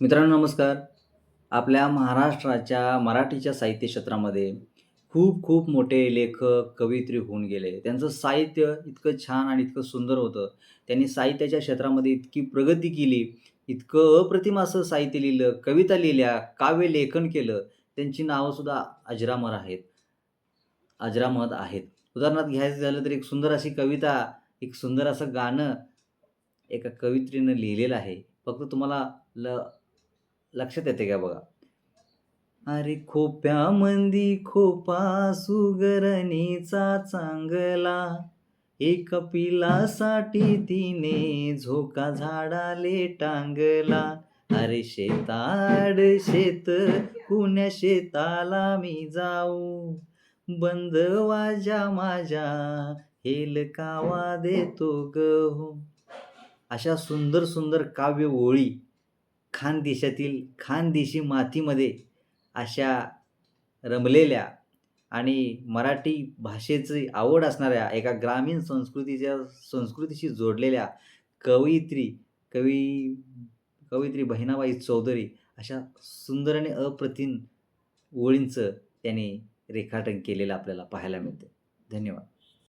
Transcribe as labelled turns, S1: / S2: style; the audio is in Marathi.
S1: मित्रांनो नमस्कार. आपल्या महाराष्ट्राच्या मराठीच्या साहित्य क्षेत्रामध्ये खूप खूप मोठे लेखक कवयित्री होऊन गेले. त्यांचं साहित्य इतकं छान आणि इतकं सुंदर होतं. त्यांनी साहित्याच्या क्षेत्रामध्ये इतकी प्रगती केली इतकं अप्रतिम असं साहित्य लिहिलं कविता लिहिल्या काव्य लेखन केलं. त्यांची नावंसुद्धा अजरामर आहेत. अजरामत आहेत. उदाहरणार्थ घ्यायचं झालं तर एक सुंदर अशी कविता एक सुंदर असं गाणं एका कवित्रीनं लिहिलेलं आहे. फक्त तुम्हाला ल लक्षात येते का बघा? अरे खोप्यामंदी खोपा सुगरणीचा चांगला एक पिलासाठी तिने झोका झाडाले टांगला. अरे शेताड शेत कुण्या शेताला मी जाऊ? बंद वाजा माझ्या हेल कावा देतो गहू. अशा सुंदर सुंदर काव्य ओळी खानदेशातील खानदेशी मातीमध्ये अशा रमलेल्या आणि मराठी भाषेची आवड असणाऱ्या एका ग्रामीण संस्कृतीच्या संस्कृतीशी जोडलेल्या कवयित्री कवी कवयित्री बहिणाबाई चौधरी अशा सुंदर आणि अप्रतिम ओळींचं त्यांनी रेखाटन केलेलं आपल्याला पाहायला मिळतं धन्यवाद.